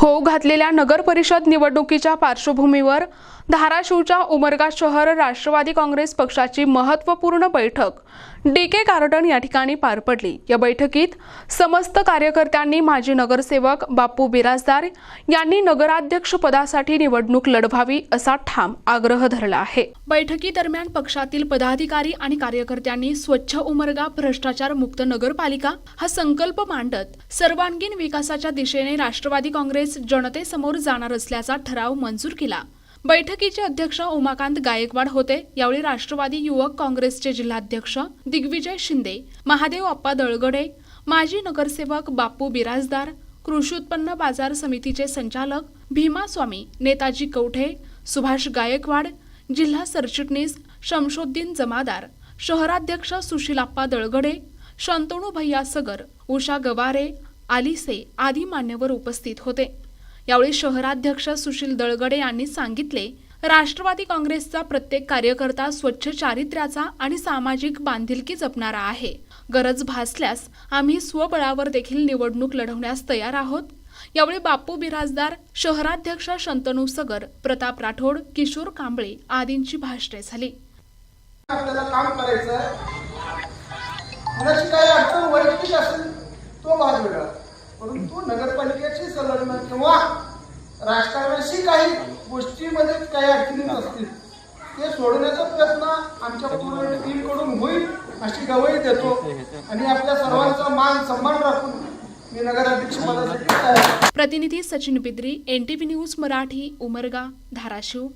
Who होऊ घातलेल्या नगर परिषद निवडणुकीच्या पार्श्वभूमीवर धाराशिवच्या उमरगा शहर राष्ट्रवादी काँग्रेस पक्षाची महत्त्वपूर्ण बैठक डी के गार्डन या ठिकाणी पार पडली. या बैठकीत समस्त कार्यकर्त्यांनी माजी नगरसेवक बापू बिराजदार यांनी नगराध्यक्ष पदासाठी निवडणूक लढवावी असा ठाम आग्रह धरला आहे. बैठकीदरम्यान पक्षातील पदाधिकारी आणि कार्यकर्त्यांनी स्वच्छ उमरगा भ्रष्टाचार मुक्त नगरपालिका हा संकल्प मांडत सर्वांगीण विकासाच्या दिशेने राष्ट्रवादी काँग्रेस जनतेसमोर जाणार असल्याचा ठराव मंजूर केला. बैठकीचे अध्यक्ष उमाकांत गायकवाड होते. यावेळी राष्ट्रवादी युवक काँग्रेसचे जिल्हाध्यक्ष दिग्विजय शिंदे महादेव अप्पा दळगडे माजी नगरसेवक बापू बिराजदार कृषी उत्पन्न बाजार समितीचे संचालक भीमा स्वामी नेताजी कवठे सुभाष गायकवाड जिल्हा सरचिटणीस शमशोद्दीन जमादार शहराध्यक्ष सुशीलाप्पा दळगडे शंतणू भैया सगर उषा गवारे आलिसे आदी मान्यवर उपस्थित होते. यावेळी शहराध्यक्ष सुशील दळगडे यांनी सांगितले राष्ट्रवादी काँग्रेसचा प्रत्येक कार्यकर्ता स्वच्छ चारित्र्याचा आणि सामाजिक बांधिलकी जपणारा आहे. गरज भासल्यास आम्ही स्वबळावर देखील निवडणूक लढवण्यास तयार आहोत. यावेळी बापू बिराजदार शहराध्यक्ष शंतनू सगर प्रताप राठोड किशोर कांबळे आदींची भाषणे झाली. आपल्याला काम करायचं काही अडचण वैयक्तिक असेल तो भाग वेगळा परंतु नगरपालिकेची संलग्न किंवा राजकारणाशी काही गोष्टीमध्ये काही अडचणी असतील ते सोडवण्याचा प्रयत्न आमच्या पूर्ण टीमकडून होईल अशी गवई देतो. आणि आपल्या सर्वांचा मान सन्मान राखून मी नगराध्यक्ष पदासाठी प्रतिनिधी सचिन बिद्री एनटीव्ही न्यूज मराठी उमरगा धाराशिव.